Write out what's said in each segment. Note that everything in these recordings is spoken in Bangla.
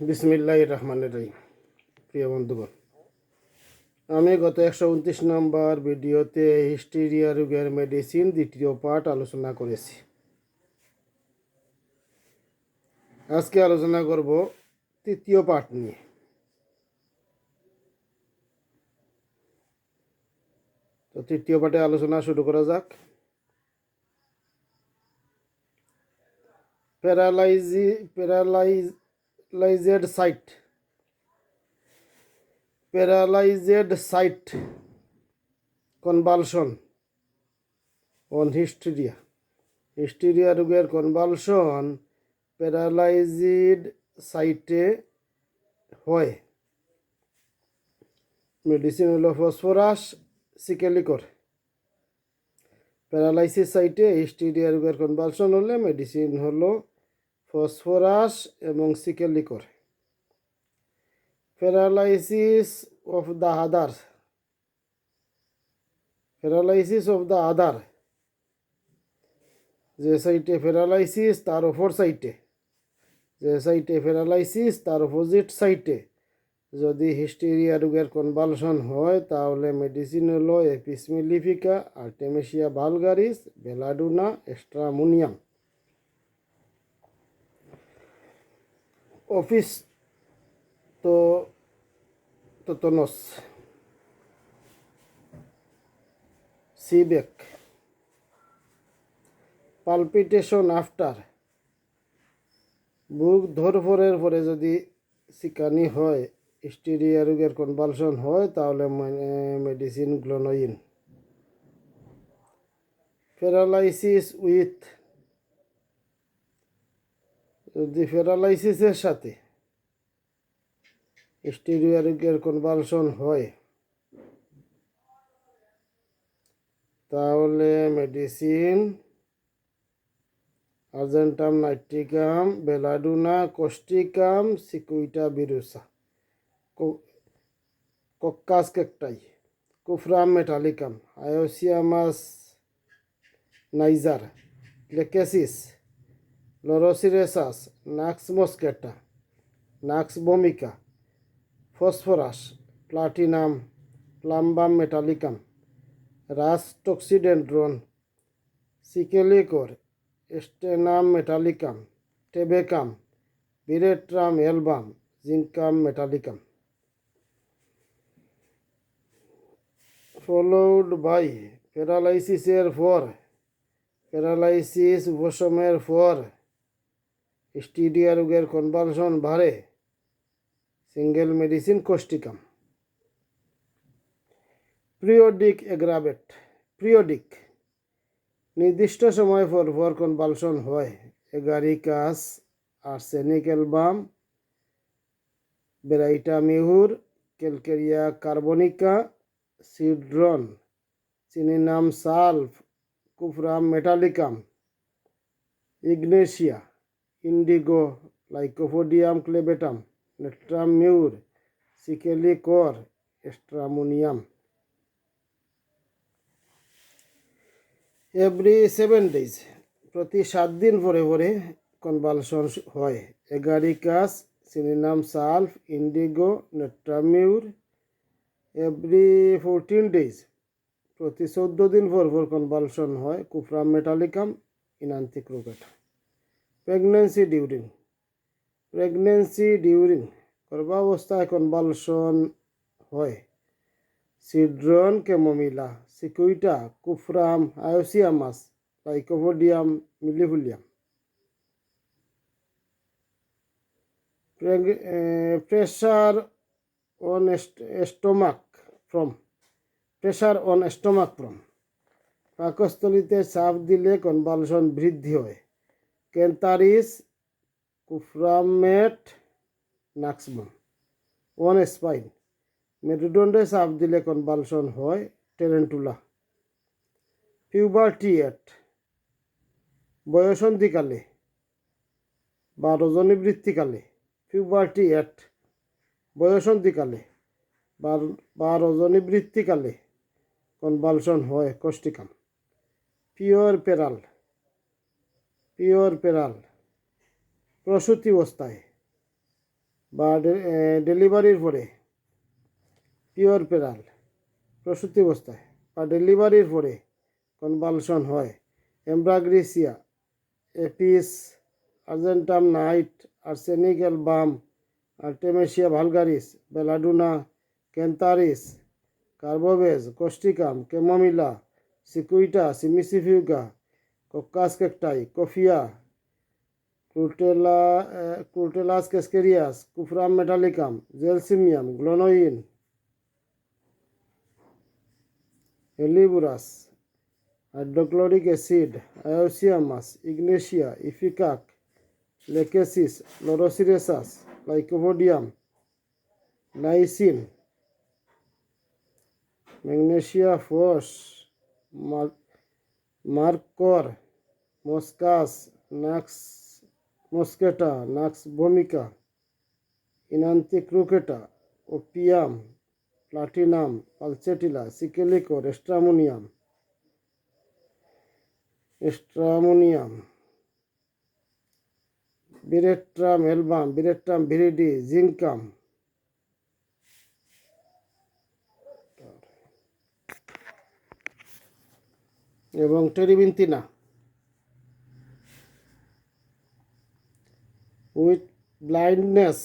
বিসমিল্লাহ রহমানের রহিম। প্রিয় বন্ধুগণ, আমি গত একশো উনত্রিশ নম্বর ভিডিওতে হিস্টেরিয়া রোগের মেডিসিন দ্বিতীয় পার্ট আলোচনা করেছি। আজকে আলোচনা করব তৃতীয় পার্ট নিয়ে। তো তৃতীয় পার্টে আলোচনা শুরু করা যাক। প্যারালাইজি paralysed side. Paralysed side convulsion on hysteria. Hysteria রোগের কনভালশন প্যারালাইজড সাইটে হয়। মেডিসিন হলো ফসফরাস সিকেলিকর প্যারালাইসিস সাইটে হিস্টেরিয়া রোগের কনভালশন হলে মেডিসিন হলো ফসফরাস এবং secale cor paralysis of the other. Paralysis of the other. যে সাইটে প্যারালাইসিস, তার অপর সাইটে। যে সাইটে প্যারালাইসিস, তার অপোজিট সাইটে। যদি হিস্টেরিয়া রোগের কনভালশন হয়, তাহলে মেডিসিন হলো এপিসমিলিফিকা, আর্টেমেশিয়া ভালগারিস বেলাডুনা এক্সট্রামুনিয়াম। অফিস তো তোতনস সিবেক পালপিটেশন আফটার বুক ধরফরের পরে যদি সিকানি হয়, স্টিরিয়া রোগের কনভালশন হয়, তাহলে মেডিসিন গ্লোনোইন প্যারালাইসিস উইথ যদি প্যারালাইসিসের সাথে। স্টিরিয়া রোগের কনভালশন হয়। তাহলে medicine argentum nitricum belladonna causticum cicuta virosa cocculus cactus cuprum metallicum hyoscyamus niger lachesis laurocerasus nux moschata, nux vomica phosphorus, platinum, plumbum metallicum, rhus toxicodendron, secale cor, stannum metallicum, tabacum, veratrum album, zincum metallicum. Followed by প্যারালাইসিসের পর, প্যারালাইসিস উপশমের পর স্টিডিয়া রোগের কনভালশন বাড়ে, single medicine causticum periodic aggravate periodic, নির্দিষ্ট সময় পর পর কনভালশন হয়। Agaricus, arsenic album baryta mur calcarea carbonica, cedron chininum sulph, cuprum metallicum, ignatia. Indigo lycopodium clavatum natrum mur secale cor stramonium every seven days প্রতি সাত দিন পরে পরে কনভালশন হয়। Agaricus chininum sulph indigo natrum mur every fourteen days প্রতি চৌদ্দ দিন পর পর কনভালশন হয়। কুফরাম metallicum ইনান্তিক pregnancy during pregnancy during গর্ভাবস্থায় কনভালশন হয়। Cedron chamomilla, cicuta, cuprum, hyoscyamus lycopodium millefolium. Pressure on stomach from, pressure on stomach from. পাকস্থলিতে চাপ দিলে কনভালশন বৃদ্ধি হয়। ক্যান্তারিস কুফরামেট নাক্সবম ওয়ান স্পাইন মেরুদণ্ডে চাপ দিলে কনভালশন হয় টেরেন্টুলা। পিউবার্টিয়েট বয়সন্ধিকালে। বা রজনীবৃত্তিকালে পিউবার্টিয়েট বয়সন্ধিকালে। বা রজনীবৃত্তিকালে কনভালশন হয় causticum puerperal. Puerperal, প্রসূতি অবস্থায়, বা ডেলিভারির পরে, পিওর পেরাল, প্রসূতি অবস্থায়, বা ডেলিভারির পরে কনভালশন হয়। Ambra grisea, apis, argentum nit arsenic album artemisia vulgaris, belladonna, cantharis carbo veg causticum chamomilla cicuta cimicifuga cocculus cactus coffea crotalus crotalus কেসকেরিয়াস, cuprum metallicum, gelsemium, glonoine, helleborus, hydrochloric acid, hyoscyamus, ignatia, ipecac, lachesis laurocerasus lycopodium lyssin magnesia phos merc moschus, nux moschata, nux vomica ইনান্তিক্রুকেটা opium, platinum pulsatilla secale cor stramonium stramonium veratrum album, veratrum viride zincum এবং টেরিবিন্তিনা। With blindness.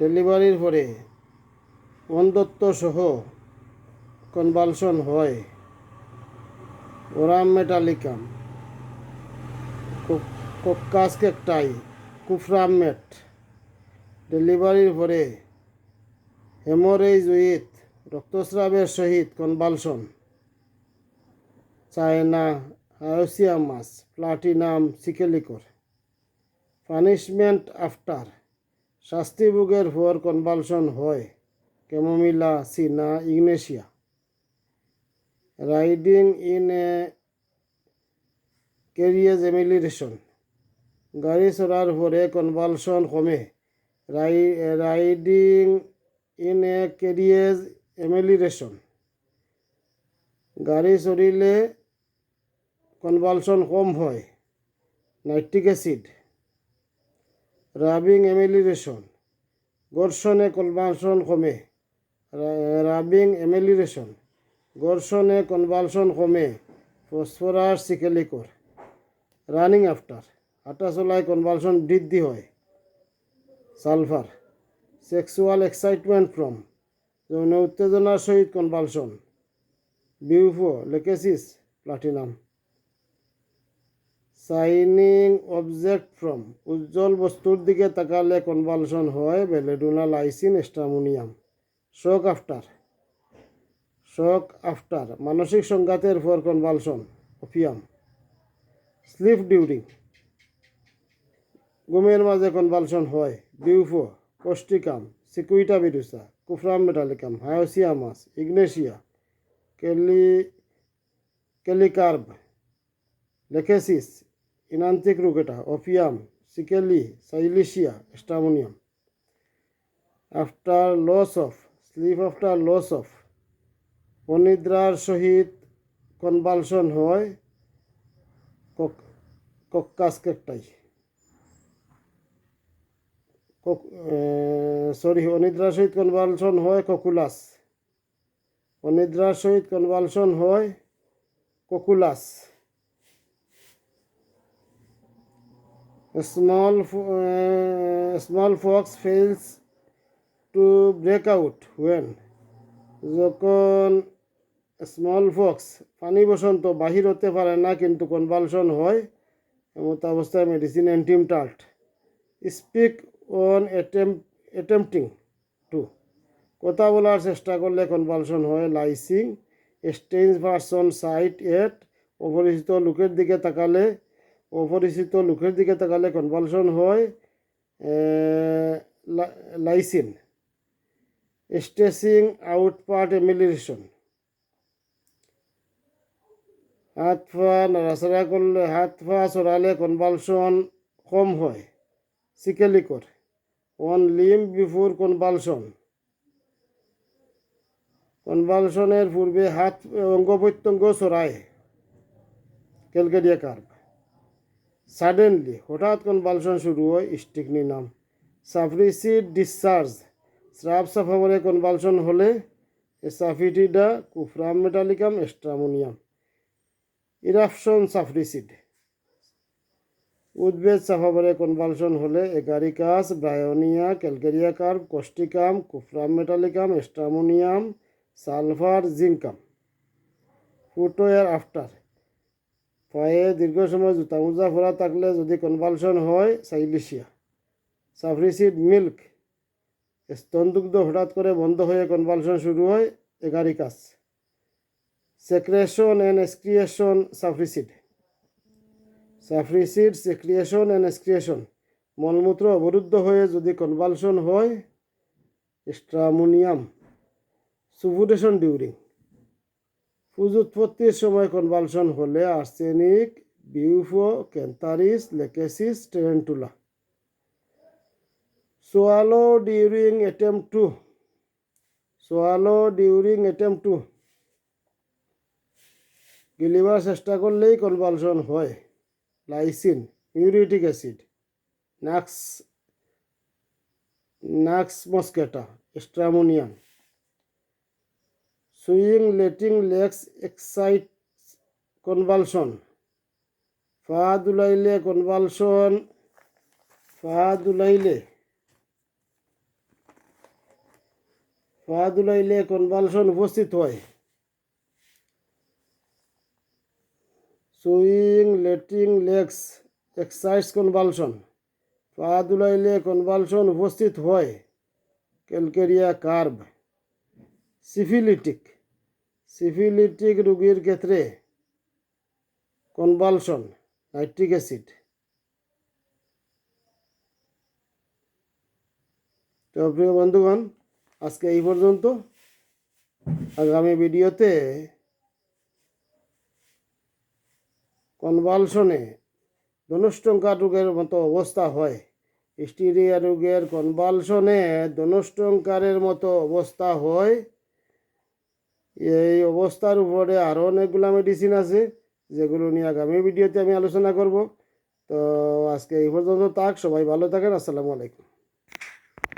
ডেলিভারির পরে অন্ধত্ব সহ কনভালশন হয়। ওরাম মেটালিকাম কোকাস কেকটাই কুফরামেট ডেলিভারির পরে হেমোরেজ উইথ রক্তস্রাবের সহিত convulsion. China hyoscyamus platinum, secale cor. Punishment after. শাস্তিভোগের পর কনভালশন হয় chamomilla cina ignatia. Riding in a carriage amelioration গাড়ি চড়ার পরে কনভালশন কমে। রাই riding in a carriage amelioration গাড়ি চড়িলে কনভালশন কম হয়, নাইট্রিক অ্যাসিড, রাবিং এমিলিরেশন ঘর্ষণে কনভালশন কমে রাবিং এমিলিরেশন ঘর্ষণে কনভালশন কমে, phosphorus secale cor, running after হাঁটা চলায় কনভালশন বৃদ্ধি হয়, সালফার, সেক্সুয়াল এক্সাইটমেন্ট ফ্রম, যৌন উত্তেজনার সহিত convulsion, bufo, lachesis, platinum. Shining object from. উজ্জ্বল বস্তুর দিকে তাকালে কনভালশন হয় belladonna lyssin stramonium shock after. Shock after, মানসিক সংঘাতের পর কনভালশন, অপিয়াম। Slip during. ঘুমের মাঝে কনভালশন হয় bufo causticum cicuta virosa cuprum metallicum hyoscyamus ignatia, kali, kali carb, lachesis oenanthe crocata opium, secale, silicea, stramonium. After loss of, sleep after loss of, অনিদ্রার সহিত কনভালশন হয় কক্কাস কেকটাই সরি অনিদ্রার সহিত কনভালশন হয় ককুলাস। অনিদ্রার সহিত কনভালশন হয় cocculus. Uh, small fox fails to break out when যখন স্মল ফক্স পানি বসন্ত বাহির হতে পারে না কিন্তু কনভালশন হয় এমত অবস্থায় medicine antim tart speak on attempting to কথা বলার চেষ্টা করলে কনভালশন হয় লাইসিং স্টেঞ্জ পারসন সাইট এট অপরিচিত লোকের দিকে তাকালে অপরিচিত লোকের দিকে তাকালে কনভালশন হয় lyssin stretching out part amelioration হাত পা নড়াচড়া করলে, হাত পা চড়ালে কনভালশন কম হয় secale cor one limb before convulsion কনভালশনের পূর্বে হাত, অঙ্গ প্রত্যঙ্গ চড়ায় ক্যালকেরিয়া কার্ভ সাডেনলি হঠাৎ কনভালশন শুরু হয় স্টিকনি নাম। সাফরিসিড ডিসচার্জ স্রাব সাফাবরে কনভালশন হলে asafoetida cuprum metallicum, stramonium. Eruption suppressed. উদ্ভিদ সাফাবরে কনভালশন হলে, agaricus, bryonia, calcarea carb causticum cuprum metallicum, stramonium, sulphur, zincum. ফুটো এর আফটার। পায়ে দীর্ঘ সময় জুতা মোজা ফোরা থাকলে যদি কনভালশন হয় সাইলিশিয়া সাফরিসিড মিল্ক স্তনদুগ্ধ হঠাৎ করে বন্ধ হয়ে কনভালশন শুরু হয় agaricus secretion and excretion suppressed suppressed secretion and excretion মলমূত্র অবরুদ্ধ হয়ে যদি কনভালশন হয় স্ট্রামোনিয়াম সুফুডেশন ডিউরিং পুজ উৎপত্তির সময় কনভালশন হলে arsenic bufo cantharis lachesis tarentula swallow during attempt to swallow during attempt to গিলিবার চেষ্টা করলেই কনভালশন হয়। Lyssin muriatic acid nux nux moschata stramonium swing, letting legs excite, convulsion. পা দুলাইলে কনভালশন পা দুলাইলে পা দুলাইলে কনভালশন উপস্থিত হয়। Swing, letting legs excites convulsion. পা দুলাইলে কনভালশন উপস্থিত হয়। Calcarea curve. সিফিলিটিক। সিফিলিটিক রোগীর ক্ষেত্রে কনভালশন, নাইট্রিক অ্যাসিড। তো প্রিয় বন্ধুগণ, আজকে এই পর্যন্ত। আগামী ভিডিওতে কনভালশনে ধনুষ্টঙ্কার রোগের মতো অবস্থা হয়। স্টিরিয়া রোগের কনভালশনে ধনুষ্টঙ্কারের মতো অবস্থা হয়। এই অবস্থার উপরে আরও অনেকগুলো মেডিসিন আছে, যেগুলো নিয়ে আগামী ভিডিওতে আমি আলোচনা করব। তো আজকে এই পর্যন্ত থাক, সবাই ভালো থাকেন, আসসালামু আলাইকুম।